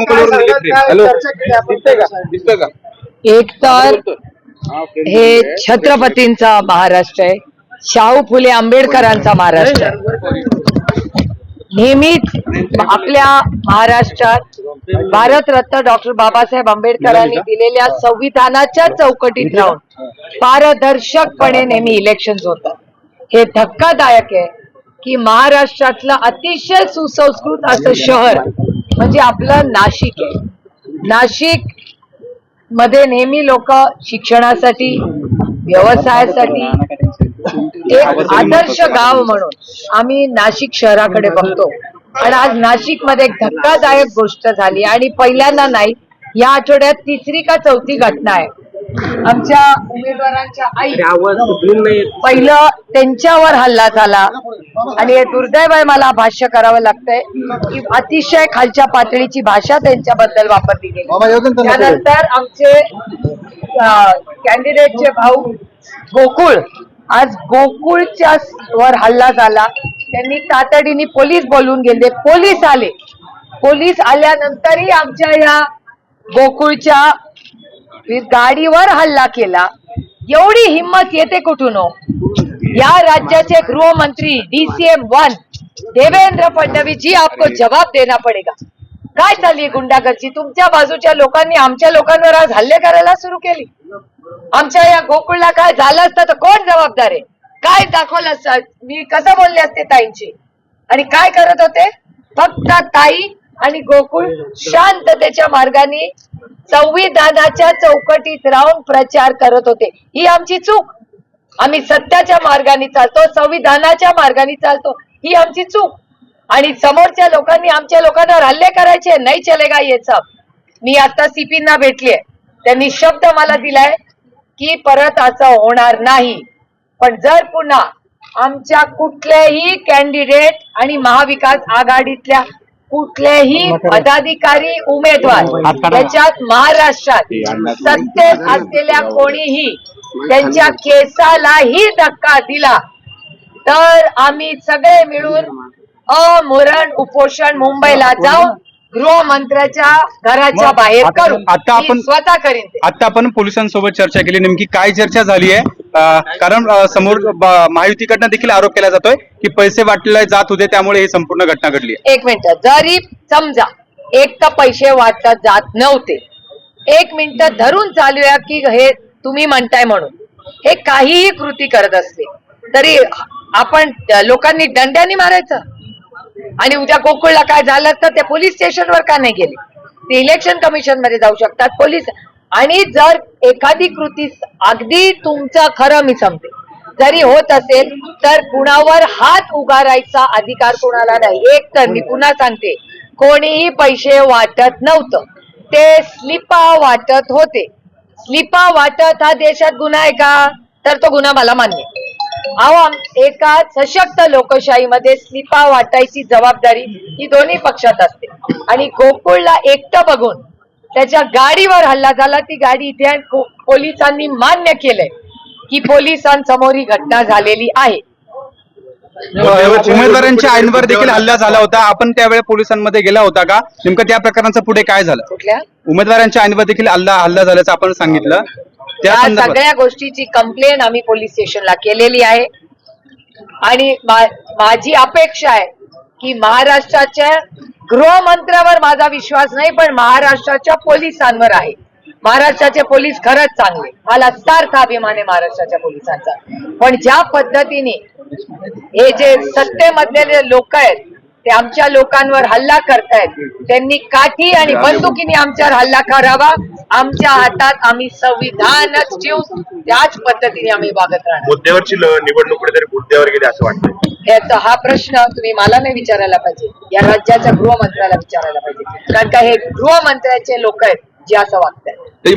Hello. दिसतंय का? एक तर हा, हे. छत्रपतींचा महाराष्ट्र आहे. शाहू फुले आंबेडकरांचा महाराष्ट्र आहे. नेहमीच आपल्या महाराष्ट्रात भारतरत्न डॉक्टर बाबासाहेब आंबेडकरांनी दिलेल्या संविधानाच्या चौकटीत राहून पारदर्शकपणे नेहमी इलेक्शन होतात. हे धक्कादायक आहे की महाराष्ट्रातलं अतिशय सुसंस्कृत असं शहर म्हणजे आपलं नाशिक आहे. नाशिकमध्ये नेहमी लोक शिक्षणासाठी व्यवसायासाठी एक आदर्श गाव म्हणून आम्ही नाशिक शहराकडे बघतो. आणि आज नाशिकमध्ये एक धक्कादायक गोष्ट झाली आणि पहिल्यांदा नाही या आठवड्यात तिसरी का चौथी घटना आहे. आमच्या उमेदवारांच्या आई पहिलं त्यांच्यावर हल्ला झाला. आणि दुर्दैव आहे मला भाष्य करावं लागतंय की अतिशय खालच्या पातळीची भाषा त्यांच्याबद्दल वापरली गेली. त्यानंतर आमचे कॅन्डिडेटचे भाऊ गोकुळ आज गोकुळच्या वर हल्ला झाला. त्यांनी तातडीने पोलीस बोलवून गेले. पोलीस आले. पोलीस आल्यानंतरही आमच्या या गोकुळच्या गाडीवर हल्ला केला. एवढी हिंमत येते कुठून हो? या राज्याचे गृहमंत्री डीसीएम वन देवेंद्र फडणवीस जी आपको जवाब देना पडेगा. काय चालली गुंडागर्दी? तुमच्या बाजूच्या लोकांनी आमच्या लोकांवर आज हल्ले करायला सुरू केली. आमच्या या गोकुळला काय झालं असतं तर कोण जबाबदार आहे? काय दाखवलं असतं? मी कसं बोलले असते ताईंची? आणि काय करत होते? फक्त ताई आणि गोकुळ शांततेच्या मार्गाने संविधानाच्या चौकटीत राहून प्रचार करत होते. ही आमची चूक. आम्ही सत्याच्या मार्गाने चालतो संविधानाच्या मार्गाने चालतो. ही आमची चूक. आणि समोरच्या लोकांनी आमच्या लोकांवर हल्ले करायचे नाही चलेगा ये सब? मी आता सीपींना भेटलीये त्यांनी शब्द मला दिलाय की परत असं होणार नाही. पण जर पुन्हा आमच्या कुठल्याही कॅन्डिडेट आणि महाविकास आघाडीतल्या कुठलेही पदाधिकारी उमेदवार त्याच्यात महाराष्ट्रात सत्तेत असलेल्या कोणीही त्यांच्या केसालाही धक्का दिला तर आम्ही सगळे मिळून अमरण उपोषण मुंबईला जाऊन गृहमंत्र्याच्या घराच्या बाहेर करू. आता आपण- स्वतः करीन आता आपण पोलिसांसोबत चर्चा केली. नेमकी काय चर्चा झाली आहे? कारण समोर महायुतीकडनं देखील आरोप केला जातोय की पैसे वाटले जात होते त्यामुळे ही संपूर्ण घटना घडली एक मिनिट. जरी समजा एक तर पैसे वाटत जात नव्हते. एक मिनिट धरून चालूया की हे तुम्ही म्हणताय म्हणून. हे काहीही कृती करत असते तरी आपण लोकांनी दंड्याने मारायचं. आणि उद्या गोकुळला काय झालं तर ते पोलीस स्टेशनवर का नाही गेले? ते इलेक्शन कमिशनमध्ये जाऊ शकतात. पोलीस आणि जर एखादी कृती अगदी तुमचं खरं मी समते जरी होत असेल तर कुणावर हात उगारायचा अधिकार कोणाला नाही. एक तर मी पुन्हा सांगते कोणीही पैसे वाटत नव्हतं. ते स्लिपा वाटत होते. स्लिपा वाटत हा देशात गुन्हा आहे का? तर तो गुन्हा मला मान्य अहो एका सशक्त लोकशाहीमध्ये स्लिपा वाटायची जबाबदारी ही दोन्ही पक्षात असते. आणि गोकुळला एकटं बघून त्याच्या गाडीवर हल्ला झाला. ती गाडी इथे पोलिसांनी मान्य केलंय की पोलिसांसमोर ही घटना झालेली आहे. उमेदवारांच्या आईंवर देखील हल्ला झाला होता आपण त्यावेळी पोलिसांमध्ये गेला होता का? नेमकं त्या प्रकरणाचं पुढे काय झालं? कुठल्या? उमेदवारांच्या आईंवर देखील हल्ला हल्ला झाल्याचं आपण सांगितलं. त्या सगळ्या गोष्टीची कंप्लेन आम्ही पोलीस स्टेशनला केलेली आहे. आणि माझी अपेक्षा आहे की महाराष्ट्राच्या गृहमंत्र्यावर माझा विश्वास नाही पण महाराष्ट्राच्या पोलिसांवर आहे. महाराष्ट्राचे पोलीस खरंच चांगले. मला सार्थ अभिमान आहे महाराष्ट्राच्या पोलिसांचा. पण ज्या पद्धतीने हे जे सत्तेमधले लोक आहेत ते आमच्या लोकांवर हल्ला करतायत त्यांनी काठी आणि बंदुकीने आमच्यावर हल्ला करावा आमच्या हातात आम्ही संविधानच ठेवू. त्याच पद्धतीने आम्ही वागत राहणार. मुद्द्यावरची निवडणूक कुठेतरी मुद्द्यावर गेली असं वाटतं याचा हा प्रश्न तुम्ही मला नाही विचारायला पाहिजे. या राज्याच्या गृहमंत्र्याला विचारायला पाहिजे. कारण का हे गृहमंत्र्याचे लोक आहेत जे असं वागतात